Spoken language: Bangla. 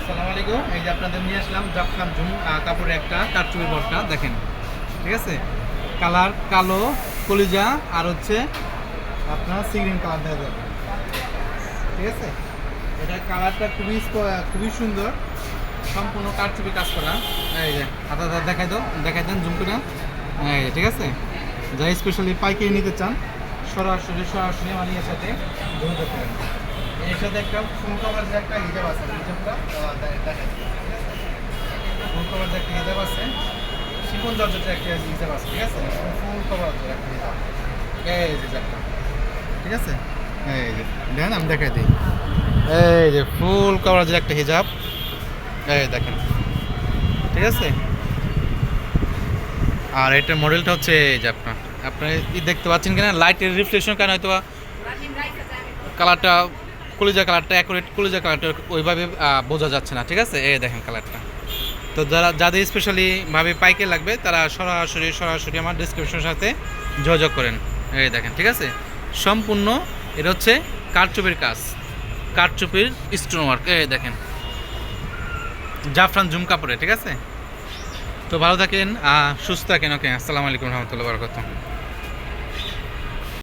আসসালামু আলাইকুম। যে দেখেন। ঠিক আছে? কালার কালো কলিজা আর হচ্ছে আপনার সিগ্রিন কালার দেখা যাবে। ঠিক আছে? এটা কালারটা খুবই খুবই সুন্দর। সম্পূর্ণ কারচুপি কাজ করা। এই যে হাতা হাতা দেখাই দাও দেখাই দেন জুম করে। এই যে, ঠিক আছে? যারা স্পেশালি পাইকারি নিতে চান সরাসরি সরাসরি আমার সাথে যোগাযোগ করেন। এর সাথে একটা ফুল কভার যে একটা হিজাব আছে হিজাবটা ফুল কভার যে একটা হিজাব আছে শিপন জর্জেটের একটা হিজাব আছে ঠিক আছে? ফুল কভার একটা হিজাব এই হিজাবটা ঠিক আছে? এই যে দেখেন আমি দেখাই দিই। এই যে ফুল কভারেজের একটা হিজাব এই দেখেন। ঠিক আছে? আর এটার মডেলটা হচ্ছে এই যে আপনার। আপনার দেখতে পাচ্ছেন কিনা? লাইটের রিফ্লেকশন কেন হয়তো কালারটা কলিজা কালারটা অ্যাকুরেট কলিজা কালারটা ওইভাবে বোঝা যাচ্ছে না, ঠিক আছে? এই দেখেন কালারটা। তো যারা, যাদের স্পেশালি ভাবে পাইকে লাগবে, তারা সরাসরি সরাসরি আমার ডিসক্রিপশনের সাথে যোগাযোগ করেন। এই দেখেন, ঠিক আছে? সম্পূর্ণ, এটা হচ্ছে কারচুপির কাজ। কারচুপির স্টোন ওয়ার্ক এই দেখেন। জাফরান জুম কাপড়ে, ঠিক আছে? তো ভালো থাকেন সুস্থ থাকেন, ওকে, আসসালামু আলাইকুম রহমতুল্লাহ বরকত